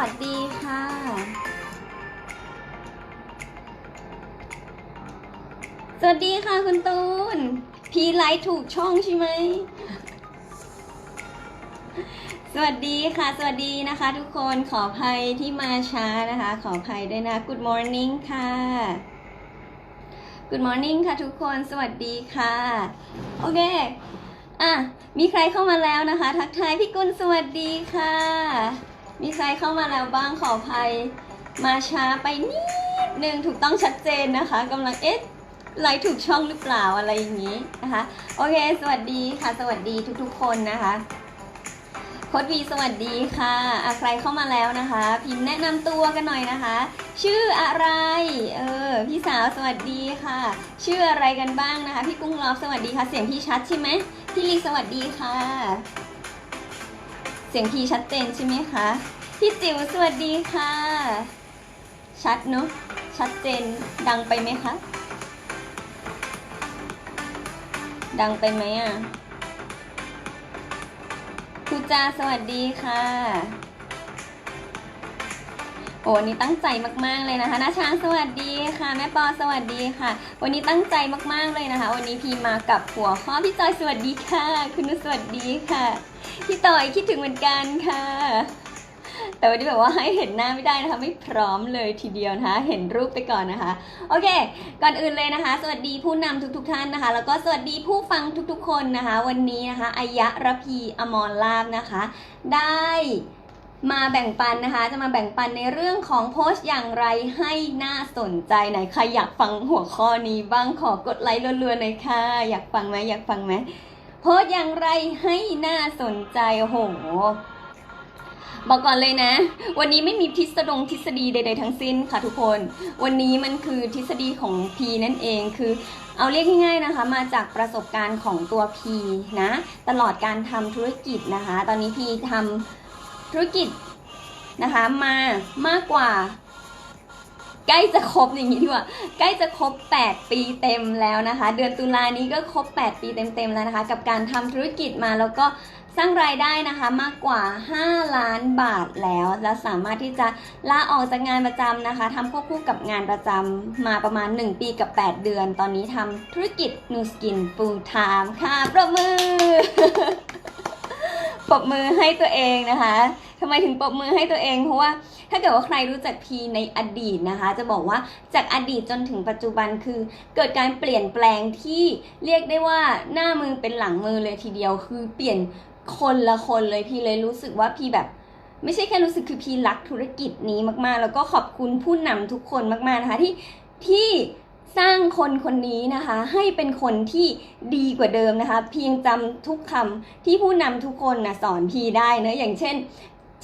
สวัสดีค่ะสวัสดีค่ะคุณตูน พีไลท์ถูกช่องใช่ไหม สวัสดีค่ะ สวัสดีนะคะทุกคน ขออภัยที่มาช้านะคะ ขออภัยด้วยนะ Good morning ค่ะ Good morning ค่ะทุกคน สวัสดีค่ะ โอเค อะ มีใครเข้ามาแล้วนะคะ ทักทายพี่กุลสวัสดีค่ะ มีใครเข้ามาแล้วบ้างขออภัย มาช้าไปนิดนึงถูกต้องชัดเจนนะคะกำลังเอ๊ะไลฟ์ถูกช่องหรือเปล่าอะไรอย่างนี้นะคะโอเค สวัสดีค่ะ สวัสดีทุกๆ คนนะคะโค้ดวีสวัสดีค่ะะใครเข้ามาแล้วนะคะ พิมพ์แนะนำตัวกันหน่อยนะคะ ชื่ออะไรเออพี่สาวสวัสดีค่ะ ชื่ออะไรกันบ้างนะคะ พี่กุ้งลอบสวัสดีค่ะ เสียงพี่ชัดใช่ไหมพี่ลีสวัสดีค่ะ เสียงพี่ชัดเจนใช่ไหมคะ พี่จิ๋วสวัสดีค่ะ ชัดเนอะชัดเจนดังไปไหมคะ ดังไปไหมอะครูจาสวัสดีค่ะ โอ้วันนี้ตั้งใจมากๆเลยนะคะนาช้างสวัสดีค่ะ แม่ปอสวัสดีค่ะ วันนี้ตั้งใจมากๆเลยนะคะ วันนี้พีมากับหัวข้อพี่จอยสวัสดีค่ะ คุณนุชสวัสดีค่ะ พี่ต่อยคิดถึงเหมือนกันค่ะ แต่วันนี้แบบว่าให้เห็นหน้าไม่ได้นะคะ ไม่พร้อมเลยทีเดียวนะคะ เห็นรูปไปก่อนนะคะ โอเค ก่อนอื่นเลยนะคะ สวัสดีผู้นำทุกๆทท่านนะคะ แล้วก็สวัสดีผู้ฟังทุกๆ คนนะคะ วันนี้นะคะอายะระพีอมรลาบนะคะ ได้มาแบ่งปันนะคะ จะมาแบ่งปันในเรื่องของโพสต์อย่างไรให้น่าสนใจไหนใครอยากฟังหัวข้อนี้บ้างขอกดไลค์รัวๆหน่อยค่ะอยากฟังไหมอยากฟังไหมโพสต์อย่างไรให้น่าสนใจโห บอกก่อนเลยนะ วันนี้ไม่มีทฤษฎงทฤษฎีใด ๆ ทั้งสิ้นค่ะทุกคน วันนี้มันคือทฤษฎีของพีนั่นเองคือ เอาเรียกง่ายๆนะคะ มาจากประสบการณ์ของตัวพีนะ ตลอดการทำธุรกิจนะคะ ตอนนี้พีทำธุรกิจนะคะมามากกว่าใกล้จะครบอย่างนี้ดีกว่าใกล้จะครบ 8 ปีเต็มแล้วนะคะ เดือนตุลานี้ก็ครบ 8 ปีเต็มๆแล้วนะคะ กับการทำธุรกิจมาแล้วก็ สร้างรายได้นะคะมากกว่า 5 ล้านบาทแล้ว และสามารถที่จะลาออกจากงานประจำนะคะทำควบคู่กับงานประจำมาประมาณ 1 ปีกับ 8 เดือน ตอนนี้ทำธุรกิจ New Skin Full Time ค่ะประมือปรบมือให้ตัวเองนะคะทำไมถึงปรบมือให้ตัวเอง เพราะว่าถ้าเกิดว่าใครรู้จักพีในอดีตนะคะ จะบอกว่าจากอดีตจนถึงปัจจุบันคือ เกิดการเปลี่ยนแปลงที่เรียกได้ว่าหน้ามือเป็นหลังมือเลยทีเดียวคือเปลี่ยน คนละคนเลยพี่เลยรู้สึกว่าพี่แบบ ไม่ใช่แค่รู้สึกคือพี่รักธุรกิจนี้มากๆ แล้วก็ขอบคุณผู้นำทุกคนมากๆนะคะที่ที่สร้างคนคนนี้นะคะ ให้เป็นคนที่ดีกว่าเดิมนะคะ เพียงจำทุกคำที่ผู้นำทุกคนนะสอนพี่ได้เนอะอย่างเช่น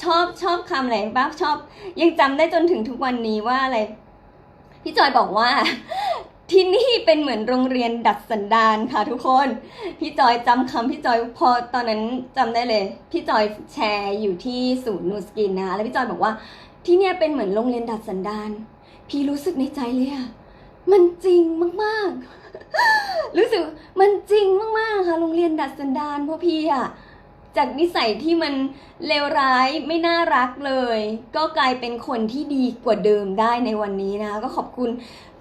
ชอบชอบคำอะไรบ้างชอบ ยังจำได้จนถึงทุกวันนี้ว่าอะไรพี่จอยบอกว่า ที่นี่เป็นเหมือนโรงเรียนดัดสันดานค่ะทุกคน พี่จอยจำคำพี่จอยพอตอนนั้นจำได้เลย พี่จอยแชร์อยู่ที่ศูนย์นูสกินนะคะแล้วพี่จอยบอกว่าที่เนี่ยเป็นเหมือนโรงเรียนดัดสันดาน พี่รู้สึกในใจเลยอะมันจริงมากๆ รู้สึกมันจริงมากๆค่ะโรงเรียนดัดสันดานเพราะพี่อะ จากนิสัยที่มันเลวร้ายไม่น่ารักเลย ก็กลายเป็นคนที่ดีกว่าเดิมได้ในวันนี้นะคะ ก็ขอบคุณ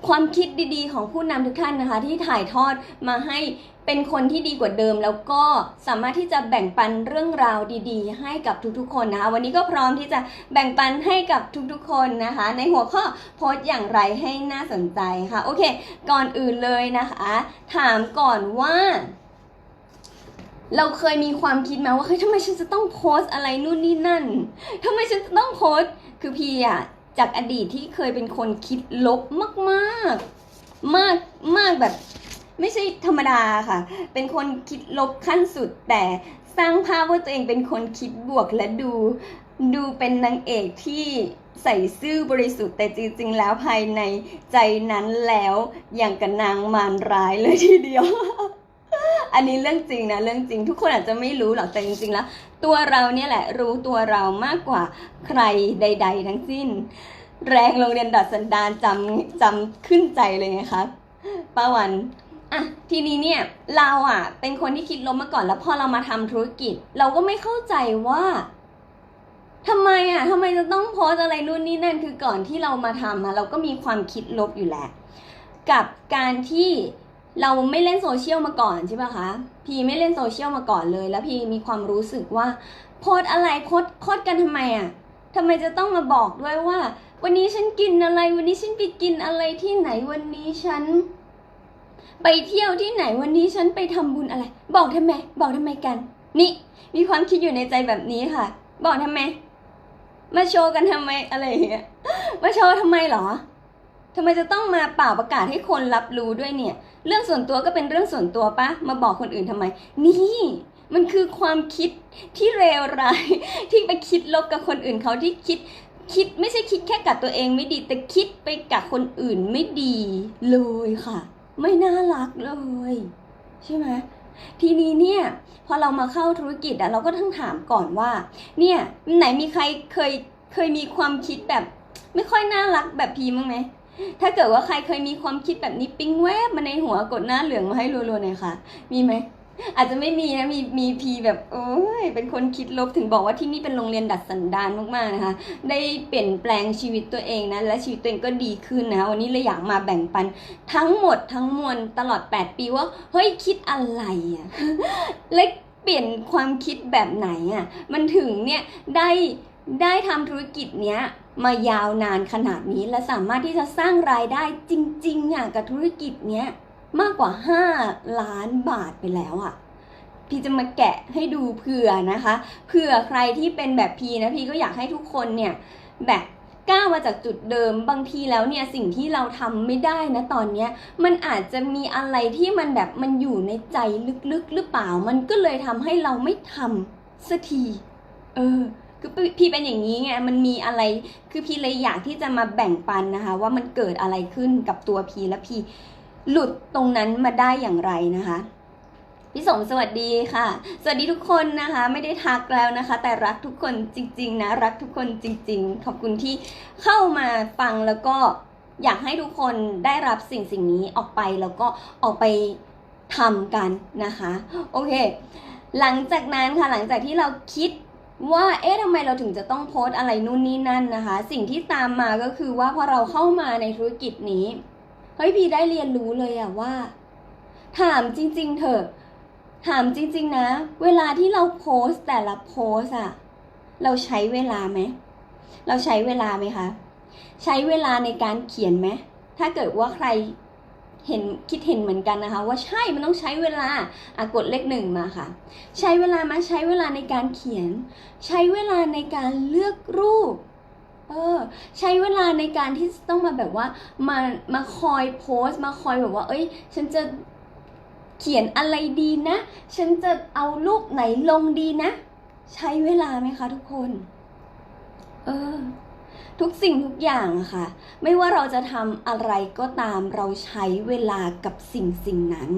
ความคิดดีๆ ของผู้นำทุกท่านนะคะ ที่ถ่ายทอดมาให้เป็นคนที่ดีกว่าเดิม แล้วก็สามารถที่จะแบ่งปันเรื่องราวดีๆ ให้กับทุกๆ คนนะคะ วันนี้ก็พร้อมที่จะแบ่งปันให้กับทุกๆ คนนะคะ ในหัวข้อโพสต์อย่างไรให้น่าสนใจค่ะ โอเค ก่อนอื่นเลยนะคะ ถามก่อนว่า เราเคยมีความคิดไหมว่าเฮ้ยทำไมฉันจะต้องโพสอะไรนู่นนี่นั่นทำไมฉันจะต้องโพสคือพี่อะจากอดีตที่เคยเป็นคนคิดลบมากๆ มากมากแบบ ไม่ใช่ธรรมดาค่ะ เป็นคนคิดลบขั้นสุด แต่สร้างภาพว่าตัวเองเป็นคนคิดบวกและดู ดูเป็นนางเอกที่ใส่ซื่อบริสุทธิ์แต่จริงๆแล้วภายในใจนั้นแล้วอย่างกับนางมารร้ายเลยทีเดียว อันนี้เรื่องจริงนะเรื่องจริง ทุกคนอาจจะไม่รู้หรอกแต่จริงๆแล้วตัวเราเนี่ยแหละรู้ตัวเรามากกว่าใครใด ๆ ทั้งสิ้น แรงโรงเรียนดัดสันดานจำจำขึ้นใจเลยไงคะป้าวันอะทีนี้เนี่ยเราอะเป็นคนที่คิดลบมาก่อนแล้วพอเรามาทำธุรกิจ เราก็ไม่เข้าใจว่าทำไมอะทำไมจะต้องโพสอะไรนู่นนี่นั่นคือก่อนที่เรามาทำอะเราก็มีความคิดลบอยู่แล้วกับการที่ เราไม่เล่นโซเชียลมาก่อนใช่ปะคะพีไม่เล่นโซเชียลมาก่อนเลย แล้วพีมีความรู้สึกว่า โพสอะไรโพสโพสกันทำไมอะทำไมจะต้องมาบอกด้วยว่า วันนี้ฉันกินอะไร วันนี้ฉันไปกินอะไรที่ไหนวันนี้ฉัน ไปเที่ยวที่ไหนวันนี้ฉันไปทำบุญอะไร บอกทำไม บอกทำไมกัน นี่ มีความคิดอยู่ในใจแบบนี้ค่ะ บอกทำไม มาโชว์กันทำไมอะไรอย่างเงี้ยมาโชว์ทำไมเหรอทำไมจะต้องมาเป่าประกาศให้คนรับรู้ด้วยเนี่ย เรื่องส่วนตัวก็เป็นเรื่องส่วนตัวปะมาบอกคนอื่นทำไม นี่มันคือความคิดที่เลวร้าย ที่ไปคิดลบกับคนอื่นเขาที่คิดคิดไม่ใช่คิดแค่กับตัวเองไม่ดี แต่คิดไปกับคนอื่นไม่ดีเลยค่ะ ไม่น่ารักเลย ใช่ไหมทีนี้เนี่ยพอเรามาเข้าธุรกิจอะเราก็ต้องถามก่อนว่า เนี่ยไหนมีใครเคยเคยมีความคิดแบบ ไม่ค่อยน่ารักแบบพีมั้งไหม ถ้าเกิดว่าใครเคยมีความคิดแบบนี้ปิ๊งแวบมาในหัวกดหน้าเหลืองมาให้รัวๆหน่อยค่ะ มีไหมอาจจะไม่มีนะมีมีพีแบบโอ้ยเป็นคนคิดลบถึงบอกว่าที่นี่เป็นโรงเรียนดัดสันดานมากๆนะคะ ได้เปลี่ยนแปลงชีวิตตัวเองนะและชีวิตตัวเองก็ดีขึ้นนะคะวันนี้เลยอยากมาแบ่งปัน ทั้งหมดทั้งมวลตลอด 8 ปีว่าเฮ้ยคิดอะไรอะและเปลี่ยนความคิดแบบไหนอะมันถึงเนี่ยได้ได้ทำธุรกิจเนี้ย มายาวนานขนาดนี้และสามารถที่จะสร้างรายได้จริงๆอะกับธุรกิจเนี้ยมากกว่า 5 ล้านบาทไปแล้วอะพี่จะมาแกะให้ดูเผื่อนะคะเผื่อใครที่เป็นแบบพีนะพี่ก็อยากให้ทุกคนเนี่ยแบบก้าวมาจากจุดเดิมบางทีแล้วเนี่ยสิ่งที่เราทำไม่ได้นะตอนเนี้ยมันอาจจะมีอะไรที่มันแบบมันอยู่ในใจลึกๆหรือเปล่า มันก็เลยทำให้เราไม่ทำสักที เออ คือพี่เป็นอย่างนี้ไงมันมีอะไร คือพี่เลยอยากที่จะมาแบ่งปันนะคะ ว่ามันเกิดอะไรขึ้นกับตัวพี่และพี่หลุดตรงนั้นมาได้อย่างไรนะคะพี่สมสวัสดีค่ะ สวัสดีทุกคนนะคะ ไม่ได้ทักแล้วนะคะ แต่รักทุกคนจริง ๆ นะ รักทุกคนจริง ๆ ขอบคุณที่เข้ามาฟังแล้วก็อยากให้ทุกคนได้รับสิ่งสิ่งนี้ออกไปแล้วก็ออกไปทำกันนะคะ โอเค หลังจากนั้นค่ะหลังจากที่เราคิด ว่าเอ๊ะทำไมเราถึงจะต้องโพสอะไรนู่นนี่นั่นนะคะ สิ่งที่ตามมาก็คือว่าพอเราเข้ามาในธุรกิจนี้เฮ้ยพี่ได้เรียนรู้เลยอะว่า ถามจริง ๆ เถอะ ถามจริง ๆ นะ เวลาที่เราโพสแต่ละโพสอะเราใช้เวลาไหมเราใช้เวลาไหมคะ ใช้เวลาในการเขียนไหมถ้าเกิดว่าใคร เห็นคิดเห็นเหมือนกันนะคะ ว่าใช่มันต้องใช้เวลาอะกดเลขหนึ่งมาค่ะ ใช้เวลามาใช้เวลาในการเขียน ใช้เวลาในการเลือกรูปเออใช้เวลาในการที่ต้องมาแบบว่ามามาคอยโพสต์ มาคอยแบบว่า เอ้ย ฉันจะเขียนอะไรดีนะ ฉันจะเอารูปไหนลงดีนะ ใช้เวลาไหมคะทุกคน เออ ทุกสิ่งทุกอย่างอะค่ะ ไม่ว่าเราจะทำอะไรก็ตามเราใช้เวลากับสิ่งสิ่งนั้น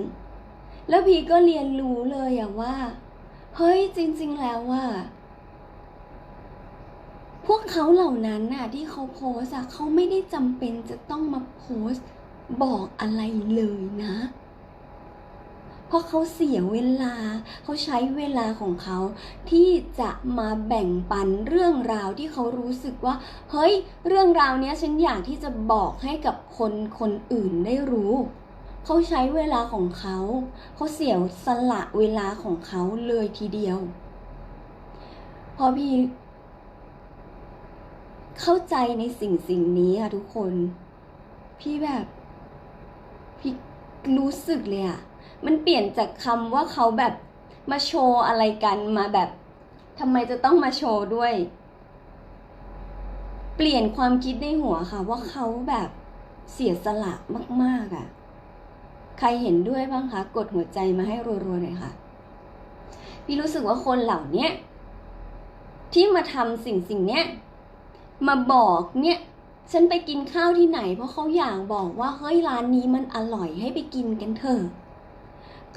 แล้วพีก็เรียนรู้เลยอะว่า เฮ้ยจริง ๆ แล้วว่า พวกเขาเหล่านั้นน่ะที่เขาโพสอะเขาไม่ได้จำเป็นจะต้องมาโพสบอกอะไรเลยนะ ราะเขาเสียเวลา เขาใช้เวลาของเขาที่จะมาแบ่งปันเรื่องราวที่เขารู้สึกว่า เฮ้ย เรื่องราวเนี้ยฉันอยากที่จะบอกให้กับคนคนอื่นได้รู้เขาใช้เวลาของเขา เขาเสียสละเวลาของเขาเลยทีเดียว พอพี่ เข้าใจในสิ่งสิ่งนี้ค่ะทุกคน พี่แบบ พี่รู้สึกเลยอะ มันเปลี่ยนจากคำว่าเขาแบบมาโชว์อะไรกันมาแบบทำไมจะต้องมาโชว์ด้วย เปลี่ยนความคิดในหัวค่ะ ว่าเขาแบบเสียสละมาก ๆอะ่ะ ใครเห็นด้วยบ้างคะ กดหัวใจมาให้รัวๆหน่อยค่ะ พี่รู้สึกว่าคนเหล่านี้ที่มาทำสิ่งสิ่งเนี้ยมาบอกเนี่ยฉันไปกินข้าวที่ไหน เพราะเขาอยากบอกว่าเฮ้ยร้านนี้มันอร่อยให้ไปกินกันเถอะ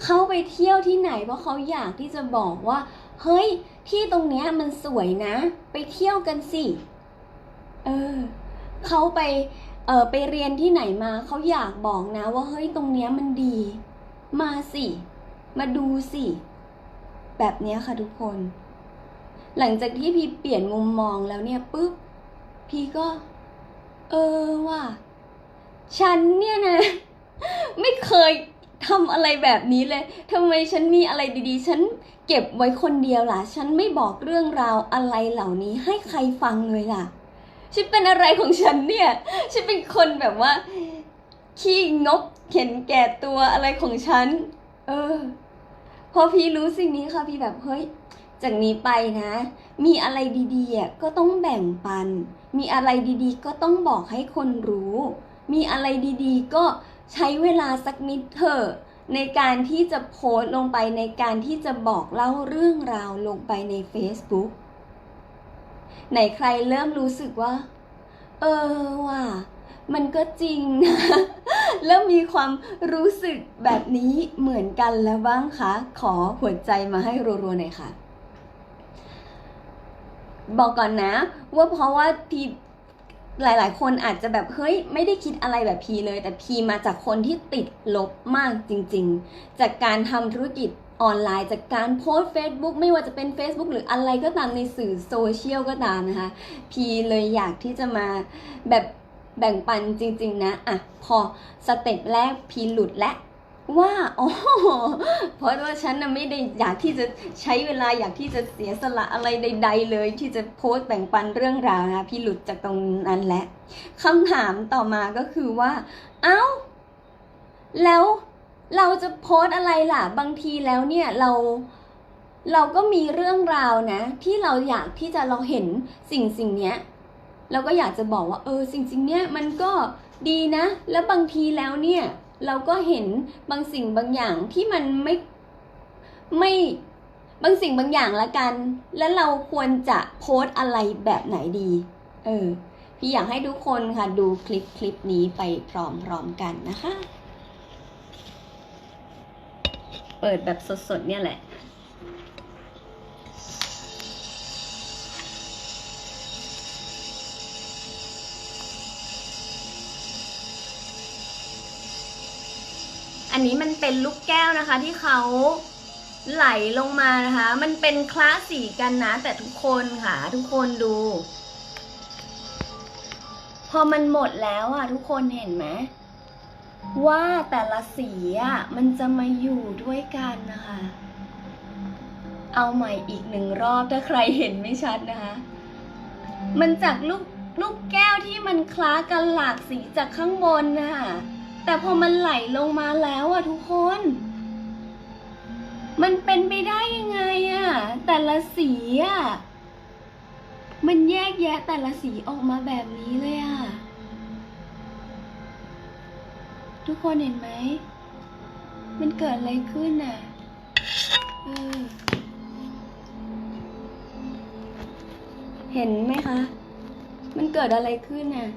เขาไปเที่ยวที่ไหนเพราะเขาอยากที่จะบอกว่า เฮ้ย ที่ตรงเนี้ยมันสวยนะ ไปเที่ยวกันสิ เออเขาไปเออไปเรียนที่ไหนมาเขาอยากบอกนะ ว่าเฮ้ยตรงเนี้ยมันดี มาสิ มาดูสิ แบบเนี้ยค่ะทุกคน หลังจากที่พี่เปลี่ยนมุมมองแล้วเนี่ยปุ๊บพี่ก็ เออว่า ฉันเนี่ยนะ ไม่เคย ทำอะไรแบบนี้เลยทำไมฉันมีอะไรดีๆ ฉันเก็บไว้คนเดียวล่ะ ฉันไม่บอกเรื่องราวอะไรเหล่านี้ให้ใครฟังเลยล่ะ ฉันเป็นอะไรของฉันเนี่ย ฉันเป็นคนแบบว่า ขี้งกเข็นแก่ตัวอะไรของฉัน เออ พอพี่รู้สิ่งนี้ค่ะพี่แบบเฮ้ย จากนี้ไปนะ มีอะไรดีๆอะก็ต้องแบ่งปัน มีอะไรดีๆ ก็ต้องบอกให้คนรู้ มีอะไรดีๆ ก็ ใช้เวลาสักนิดเถอะในการที่จะโพสต์ลงไปในการที่จะบอกเล่าเรื่องราวลงไปใน Facebook ไหนใครเริ่มรู้สึกว่า เออว่ะมันก็จริงนะเริ่มมีความรู้สึกแบบนี้เหมือนกันแล้วบ้างคะ ขอหัวใจมาให้รัวๆหน่อยค่ะ บอกก่อนนะ ว่าเพราะว่าพี หลาย ๆ คนอาจจะแบบเฮ้ยไม่ได้คิดอะไรแบบพีเลย แต่พีมาจากคนที่ติดลบมากจริง ๆ จากการทำธุรกิจออนไลน์จากการโพสต์ Facebook ไม่ว่าจะเป็น Facebook หรืออะไรก็ตามในสื่อโซเชียลก็ตามนะคะ พีเลยอยากที่จะมาแบบแบ่งปันจริง ๆ นะ อะ พอสเต็ปแรกพีหลุดและ ว่าอ๋อเพราะว่าฉันน่ะไม่ได้อยากที่จะใช้เวลาอยากที่จะเสียสละอะไรใด ๆ เลย ที่จะโพสต์แบ่งปันเรื่องราวนะพี่หลุดจากตรงนั้นและคำถามต่อมาก็คือว่า เอ้า แล้วเราจะโพสต์อะไรล่ะ บางทีแล้วเนี่ยเราเราก็มีเรื่องราวนะ ที่เราอยากที่จะเราเห็นสิ่งสิ่งเนี้ยเราก็อยากจะบอกว่า เออสิ่งสิ่งเนี้ยมันก็ดีนะ แล้วบางทีแล้วเนี่ย เราก็เห็นบางสิ่งบางอย่างที่มันไม่ไม่บางสิ่งบางอย่างละกัน แล้วเราควรจะโพสอะไรแบบไหนดี เออ พี่อยากให้ทุกคนค่ะดูคลิปคลิปนี้ไปพร้อมๆกันนะคะ เปิดแบบสดๆเนี่ยแหละ อันนี้มันเป็นลูกแก้วนะคะที่เขาไหลลงมานะคะ มันเป็นคลาสสีกันนะ แต่ทุกคนค่ะ ทุกคนดู พอมันหมดแล้วอะ ทุกคนเห็นไหมว่าแต่ละสีอะมันจะมาอยู่ด้วยกันนะคะ เอาใหม่อีกหนึ่งรอบถ้าใครเห็นไม่ชัดนะคะ มันจากลูกลูกแก้วที่มันคล้ากันหลากสีจากข้างบนนะคะ แต่พอมันไหลลงมาแล้วอะทุกคน มันเป็นไปได้ยังไงอะแต่ละสีอะมันแยกแยะแต่ละสีออกมาแบบนี้เลยอะทุกคนเห็นไหม มันเกิดอะไรขึ้นอะเออเห็นไหมคะ มันเกิดอะไรขึ้นอะ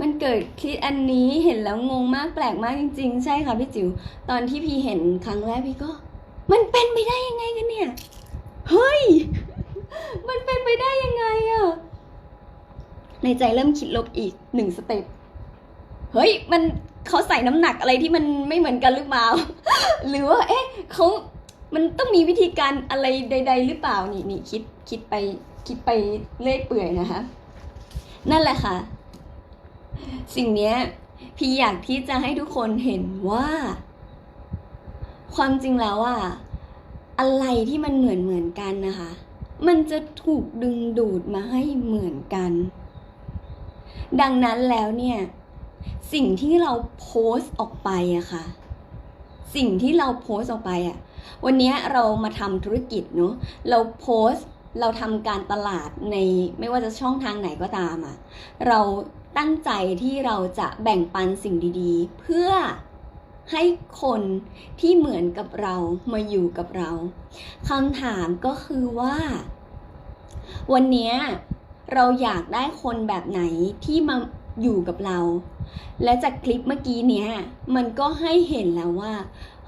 มันเกิดคลิปอันนี้เห็นแล้วงงมากแปลกมากจริง ๆ ใช่ค่ะพี่จิ๋วตอนที่พี่เห็นครั้งแรกพี่ก็ มันเป็นไปได้ยังไงกันเนี่ยเฮ้ย มันเป็นไปได้ยังไงอะในใจเริ่มคิดลบอีกหนึ่งสเต็ปเฮ้ย มันเขาใส่น้ำหนักอะไรที่มันไม่เหมือนกันหรือเปล่า หรือว่า เอ๊ะเขามันต้องมีวิธีการอะไรใด ๆ หรือเปล่านี่นี่คิดคิดไปคิดไปเลื่อยเปื่อยนะคะ นั่นแหละค่ะ สิ่งนี้พี่อยากที่จะให้ทุกคนเห็นว่า ความจริงแล้วอะอะไรที่มันเหมือนเหมือนกันนะคะ มันจะถูกดึงดูดมาให้เหมือนกัน ดังนั้นแล้วเนี่ย สิ่งที่เราโพสต์ออกไปอะค่ะ สิ่งที่เราโพสต์ออกไปอะวันนี้เรามาทำธุรกิจเนาะเราโพสต์เราทำการตลาดในไม่ว่าจะช่องทางไหนก็ตามอะเรา ตั้งใจที่เราจะแบ่งปันสิ่งดีๆ เพื่อให้คนที่เหมือนกับเรามาอยู่กับเราคำถามก็คือว่า วันนี้เราอยากได้คนแบบไหนที่มาอยู่กับเรา และจากคลิปเมื่อกี้เนี้ย มันก็ให้เห็นแล้วว่า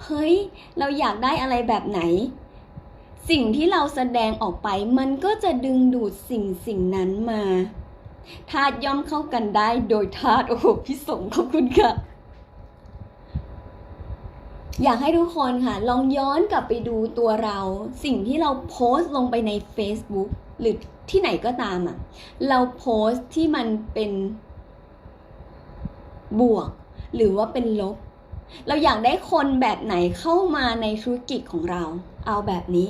เฮ้ย เราอยากได้อะไรแบบไหน สิ่งที่เราแสดงออกไปมันก็จะดึงดูดสิ่งสิ่งนั้นมา ธาตุย่อมเข้ากันได้โดยธาตุโอ้โหพี่สงขอบคุณค่ะ อยากให้ทุกคนค่ะ ลองย้อนกลับไปดูตัวเรา สิ่งที่เราโพสต์ลงไปใน Facebook หรือที่ไหนก็ตามอะ่ะ เราโพสต์ที่มันเป็นบวก หรือว่าเป็นลบ เราอยากได้คนแบบไหนเข้ามาในธุรกิจของเรา เอาแบบนี้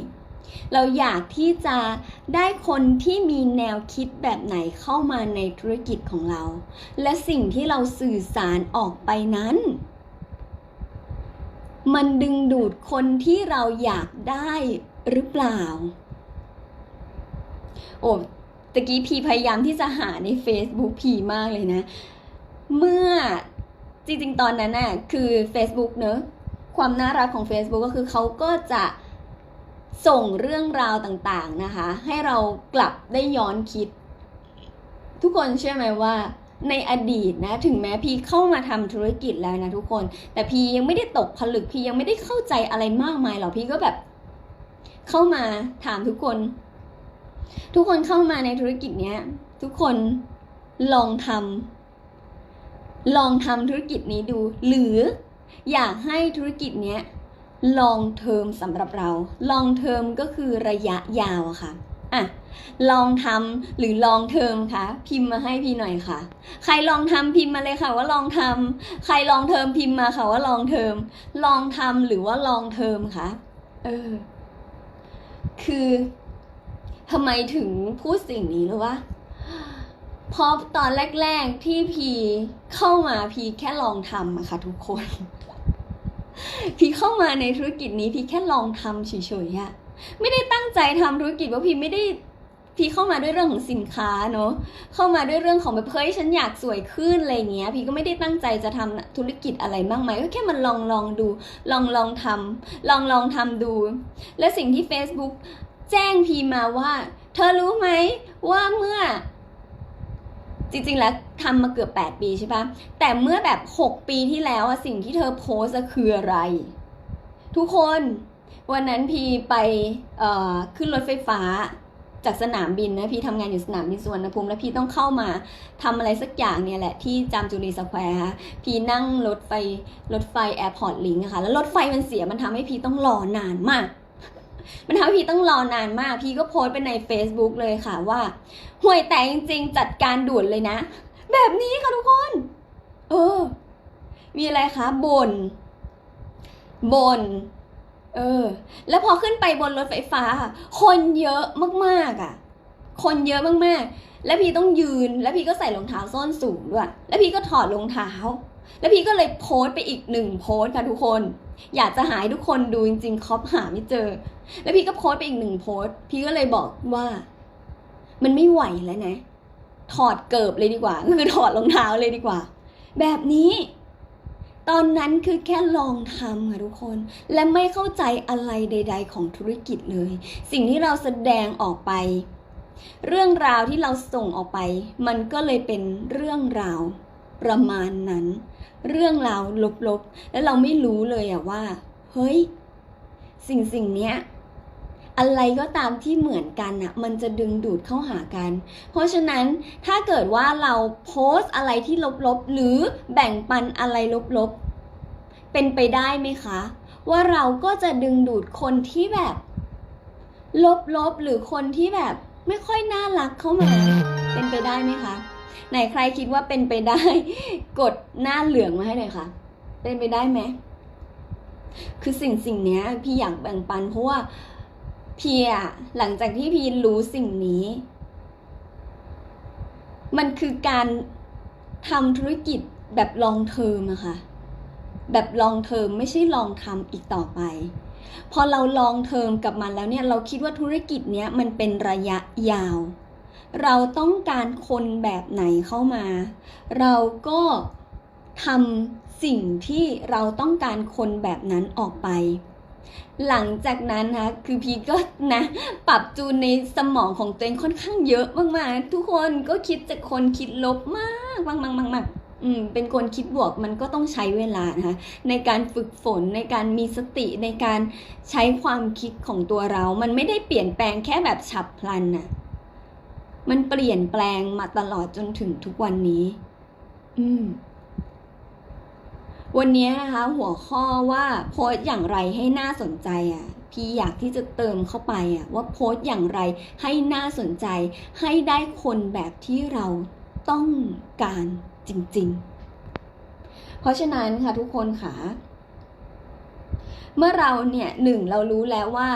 เราอยากที่จะได้คนที่มีแนวคิดแบบไหนเข้ามาในธุรกิจของเรา และสิ่งที่เราสื่อสารออกไปนั้น มันดึงดูดคนที่เราอยากได้หรือเปล่า โอ้ตะกี้พีพยายามที่จะหาใน Facebook พีมากเลยนะ เมื่อจริงๆ ตอนนั้นน่ะคือ Facebook เนอะความน่ารักของ Facebook ก็คือเขาก็จะ ส่งเรื่องราวต่างๆนะคะ ให้เรากลับได้ย้อนคิด ทุกคนเชื่อไหมว่าในอดีตนะถึงแม้พีเข้ามาทำธุรกิจแล้วนะทุกคน แต่พียังไม่ได้ตกผลึกพียังไม่ได้เข้าใจอะไรมากมายหรอกพีก็แบบ เข้ามาถามทุกคน ทุกคนเข้ามาในธุรกิจเนี้ย ทุกคนลองทำลองทำธุรกิจนี้ดู หรืออยากให้ธุรกิจเนี้ย ลองเทอมสำหรับเราลองเทอมก็คือระยะยาวอะค่ะอะลองทำหรือลองเทอมคะพิมพ์มาให้พี่หน่อยค่ะ ใครลองทำพิมพ์มาเลยค่ะว่าลองทำใครลองเทอมพิมพ์มาค่ะว่าลองเทอมลองทำหรือว่าลองเทอมคะเออคือทำไมถึงพูดสิ่งนี้หรือว่าเพราะตอนแรก ๆที่พีเข้ามาพีแค่ลองทำอะค่ะทุกคน พี่เข้ามาในธุรกิจนี้พี่แค่ลองทำเฉยๆอะไม่ได้ตั้งใจทำธุรกิจว่าพี่ไม่ได้พี่เข้ามาด้วยเรื่องของสินค้าเนอะเข้ามาด้วยเรื่องของแบบเฮ้ยฉันอยากสวยขึ้นอะไรเงี้ย พี่ก็ไม่ได้ตั้งใจจะทำธุรกิจอะไรมากมายก็แค่มันลองลองดู ลองลองทำลองลองทำดู และสิ่งที่ Facebook แจ้งพีมาว่า เธอรู้ไหมว่าเมื่อ จริงๆแล้วทำมาเกือบ 8 ปีใช่ปะแต่เมื่อแบบ 6 ปีที่แล้วอะสิ่งที่เธอโพสต์อะคืออะไร ทุกคนวันนั้นพีไปเอขึ้นรถไฟฟ้าจากสนามบินนะพี่ทำงานอยู่สนามบินสุวรรณภูมิแล้วพี่ต้องเข้ามาทำอะไรสักอย่างเนี่ยแหละที่จามจุรีสแควร์ค่ะพี่นั่งรถไฟรถไฟแอร์พอร์ตลิงค่ะแล้วรถไฟมันเสียมันทำให้พี่ต้องรอนานมาก มันทำให้พี่ต้องรอนานมาก พี่ก็โพสต์ไปใน Facebook เลยค่ะว่า ห่วยแต่จริงๆ จัดการด่วนเลยนะ แบบนี้ค่ะทุกคน เออ มีอะไรคะบน บน เออ แล้วพอขึ้นไปบนรถไฟฟ้าค่ะคนเยอะมากๆอะ คนเยอะมากๆ แล้วพี่ต้องยืน แล้วพี่ก็ใส่รองเท้าส้นสูงด้วย แล้วพี่ก็ถอดรองเท้า แล้วพี่ก็เลยโพสต์ไปอีกหนึ่งโพสต์ค่ะทุกคน อยากจะหายทุกคนดูจริงๆคอปหาไม่เจอ แล้วพี่ก็โพสต์ไปอีกหนึ่งโพสต์ พี่ก็เลยบอกว่า มันไม่ไหวแล้วนะ ถอดเกิบเลยดีกว่า คือถอดรองเท้าเลยดีกว่า แบบนี้ ตอนนั้นคือแค่ลองทำค่ะทุกคน และไม่เข้าใจอะไรใด ๆ ของธุรกิจเลย สิ่งที่เราแสดงออกไป เรื่องราวที่เราส่งออกไป มันก็เลยเป็นเรื่องราวประมาณนั้น เรื่องราวลบๆ แล้วเราไม่รู้เลยอะว่า เฮ้ย สิ่งสิ่งเนี้ย อะไรก็ตามที่เหมือนกันอะมันจะดึงดูดเข้าหากัน เพราะฉะนั้นถ้าเกิดว่าเราโพสต์อะไรที่ลบๆ หรือแบ่งปันอะไรลบๆ เป็นไปได้ไหมคะ ว่าเราก็จะดึงดูดคนที่แบบ ลบๆ หรือคนที่แบบไม่ค่อยน่ารักเข้ามา เป็นไปได้ไหมคะไหนใครคิดว่าเป็นไปได้ กดหน้าเหลืองมาให้หน่อยค่ะ เป็นไปได้ไหมคือสิ่งสิ่งนี้พี่อยากแบ่งปันเพราะว่า พี่อะหลังจากที่พีรู้สิ่งนี้ มันคือการทำธุรกิจแบบลองเทอมอะค่ะ แบบลองเทอมไม่ใช่ลองทำอีกต่อไป พอเราลองเทอมกับมันแล้วเนี่ยเราคิดว่าธุรกิจเนี้ยมันเป็นระยะยาว เราต้องการคนแบบไหนเข้ามา เราก็ทำสิ่งที่เราต้องการคนแบบนั้นออกไป หลังจากนั้นนะคือพีก็นะปรับจูนในสมองของตัวเองค่อนข้างเยอะมากๆทุกคนก็คิดจากคนคิดลบมากมากมากมากมากอืมเป็นคนคิดบวกมันก็ต้องใช้เวลานะคะในการฝึกฝนในการมีสติในการใช้ความคิดของตัวเรา มันไม่ได้เปลี่ยนแปลงแค่แบบฉับพลันน่ะมันเปลี่ยนแปลงมาตลอดจนถึงทุกวันนี้ อืม วันนี้นะคะหัวข้อว่าโพสต์อย่างไรให้น่าสนใจอะพี่อยากที่จะเติมเข้าไปอะว่าโพสต์อย่างไรให้น่าสนใจ ให้ได้คนแบบที่เราต้องการจริง ๆ เพราะฉะนั้นค่ะทุกคนค่ะเมื่อเราเนี่ยหนึ่งเรารู้แล้วว่า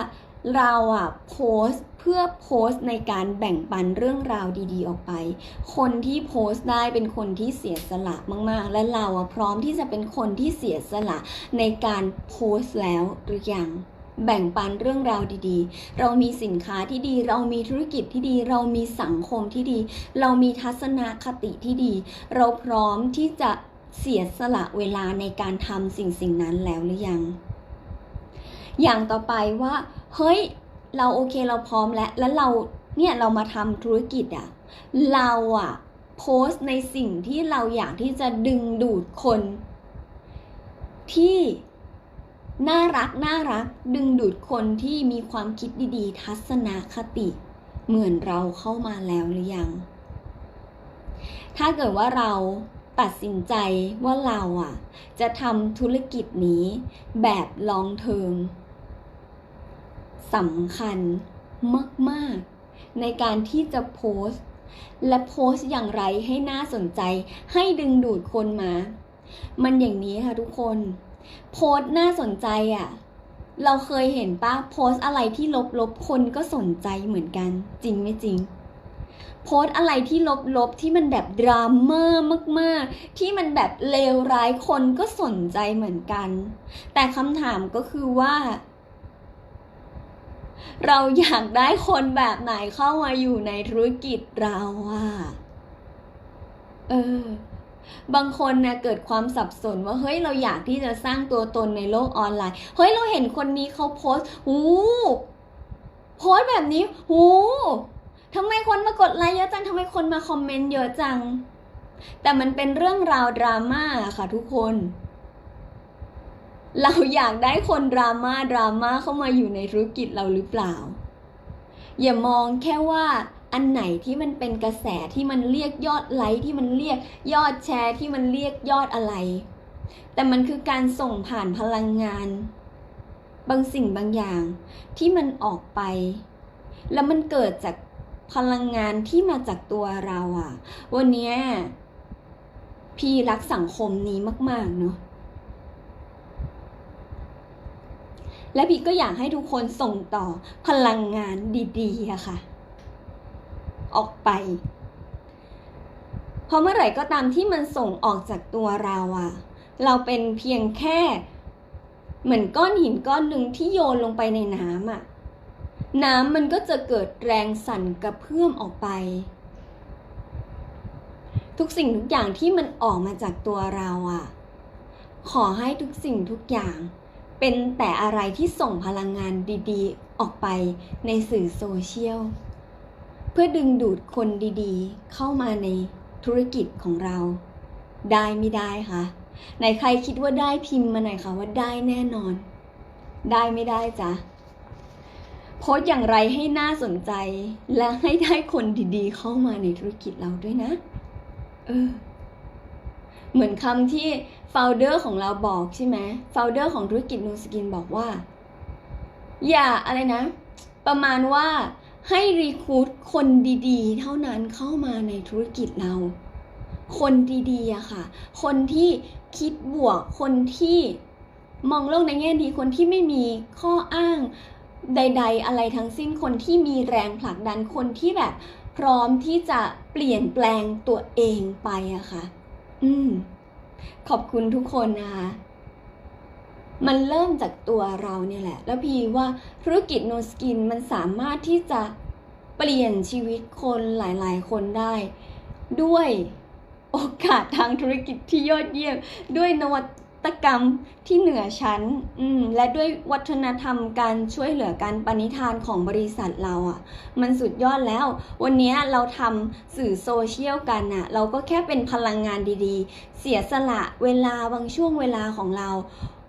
เราอะโพสต์ พื่อโพสต์ในการแบ่งปันเรื่องราวดีๆ ออกไป คนที่โพสต์ได้เป็นคนที่เสียสละมากๆ และเราอะพร้อมที่จะเป็นคนที่เสียสละในการโพสต์แล้วหรือยังแบ่งปันเรื่องราวดีๆ เรามีสินค้าที่ดี เรามีธุรกิจที่ดี เรามีสังคมที่ดี เรามีทัศนคติที่ดี เราพร้อมที่จะเสียสละเวลาในการทำสิ่งสิ่งนั้นแล้วหรือยัง อย่างต่อไปว่า เฮ้ย เราโอเคเราพร้อมแล้ว แล้วเราเนี่ยเรามาทำธุรกิจอะเราอะโพสต์ในสิ่งที่เราอยากที่จะดึงดูดคน ที่น่ารักน่ารักดึงดูดคนที่มีความคิดดีๆ ทัศนคติ เหมือนเราเข้ามาแล้วหรือยัง ถ้าเกิดว่าเราตัดสินใจว่าเราอะ จะทำธุรกิจนี้แบบลองเทอม สำคัญมาก ๆ ในการที่จะโพสต์ และโพสต์อย่างไรให้น่าสนใจ ให้ดึงดูดคนมา มันอย่างนี้ค่ะทุกคน โพสต์น่าสนใจอะ เราเคยเห็นป้าโพสต์อะไรที่ลบๆคนก็สนใจเหมือนกัน จริงไม่จริงโพสอะไรที่ลบๆ ที่มันแบบดราม่ามากๆ ที่มันแบบเลวร้ายคนก็สนใจเหมือนกัน แต่คำถามก็คือว่า เราอยากได้คนแบบไหนเข้ามาอยู่ในธุรกิจเราอะเออ บางคนนะเกิดความสับสนว่าเฮ้ยเราอยากที่จะสร้างตัวตนในโลกออนไลน์ เฮ้ยเราเห็นคนนี้เขาโพสหูโพสแบบนี้หูทำไมคนมากดไลค์เยอะจังทำไมคนมาคอมเมนต์เยอะจัง แต่มันเป็นเรื่องราวดราม่าค่ะทุกคน เราอยากได้คนดราม่าดราม่าเข้ามาอยู่ในธุรกิจเราหรือเปล่า อย่ามองแค่ว่าอันไหนที่มันเป็นกระแสที่มันเรียกยอดไลค์ที่มันเรียกยอดแชร์ที่มันเรียกยอดอะไร แต่มันคือการส่งผ่านพลังงาน บางสิ่งบางอย่างที่มันออกไป แล้วมันเกิดจากพลังงานที่มาจากตัวเราอะวันนี้พี่รักสังคมนี้มาก ๆ เนาะ และพี่ก็อยากให้ทุกคนส่งต่อพลังงานดีๆอะค่ะ ออกไป เพราะเมื่อไหร่ก็ตามที่มันส่งออกจากตัวเราอะเราเป็นเพียงแค่เหมือนก้อนหินก้อนหนึ่งที่โยนลงไปในน้ำอะน้ำมันก็จะเกิดแรงสั่นกระเพื่อมออกไป ทุกสิ่งทุกอย่างที่มันออกมาจากตัวเราอะขอให้ทุกสิ่งทุกอย่าง เป็นแต่อะไรที่ส่งพลังงานดีๆ ออกไปในสื่อโซเชียล เพื่อดึงดูดคนดีๆ เข้ามาในธุรกิจของเรา ได้ไม่ได้คะไหนใครคิดว่าได้พิมพ์มาหน่อยค่ะว่าได้แน่นอน ได้ไม่ได้จ้ะโพสอย่างไรให้น่าสนใจ และให้ได้คนดีๆ เข้ามาในธุรกิจเราด้วยนะ เออ เหมือนคำที่ founder ของเราบอกใช่ไหม founder ของธุรกิจนูสกินบอกว่า อย่าอะไรนะ ประมาณว่าให้รีคูดคนดีๆ เท่านั้นเข้ามาในธุรกิจเรา คนดีๆอะค่ะ คนที่คิดบวก คนที่มองโลกในแง่ดี คนที่ไม่มีข้ออ้างใด ๆ อะไรทั้งสิ้น คนที่มีแรงผลักดัน คนที่แบบพร้อมที่จะเปลี่ยนแปลงตัวเองไปอะค่ะ อืม ขอบคุณทุกคนนะคะ มันเริ่มจากตัวเราเนี่ยแหละ แล้วพีว่าธุรกิจโนสกินมันสามารถที่จะเปลี่ยนชีวิตคนหลายๆ คนได้ ด้วยโอกาสทางธุรกิจที่ยอดเยี่ยม ด้วยนวัต ตกรรมที่เหนือชั้นอืมและด้วยวัฒนธรรมการช่วยเหลือการปณิธานของบริษัทเราอะ่ะ มันสุดยอดแล้ว วันนี้เราทำสื่อโซเชียลกันอะ่ะ เราก็แค่เป็นพลังงานดีๆ เสียสละเวลาบางช่วงเวลาของเรา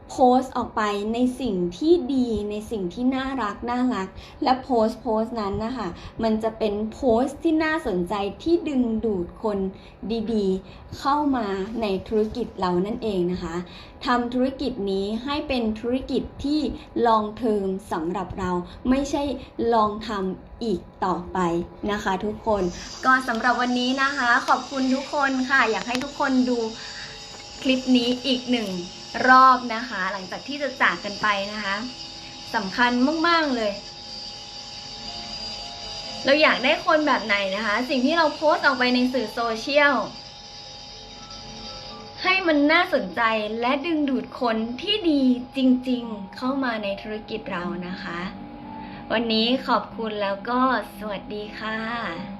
โพสต์ออกไปในสิ่งที่ดีในสิ่งที่น่ารักน่ารัก และโพสต์โพสต์นั้นนะคะมันจะเป็นโพสต์ที่น่าสนใจที่ดึงดูดคนดีๆ เข้ามาในธุรกิจเรานั่นเองนะคะทำธุรกิจนี้ให้เป็นธุรกิจที่ลองเทอมสำหรับเราไม่ใช่ลองทำอีกต่อไปนะคะทุกคนก็สำหรับวันนี้นะคะ ขอบคุณทุกคนค่ะ อยากให้ทุกคนดูคลิปนี้อีกหนึ่ง รอบนะคะ หลังจากที่จะจากกันไปนะคะสำคัญมาก ๆ เลย เราอยากได้คนแบบไหนนะคะ สิ่งที่เราโพสต์ออกไปในสื่อโซเชียลให้มันน่าสนใจและดึงดูดคนที่ดีจริง ๆ เข้ามาในธุรกิจเรานะคะ วันนี้ขอบคุณแล้วก็สวัสดีค่ะ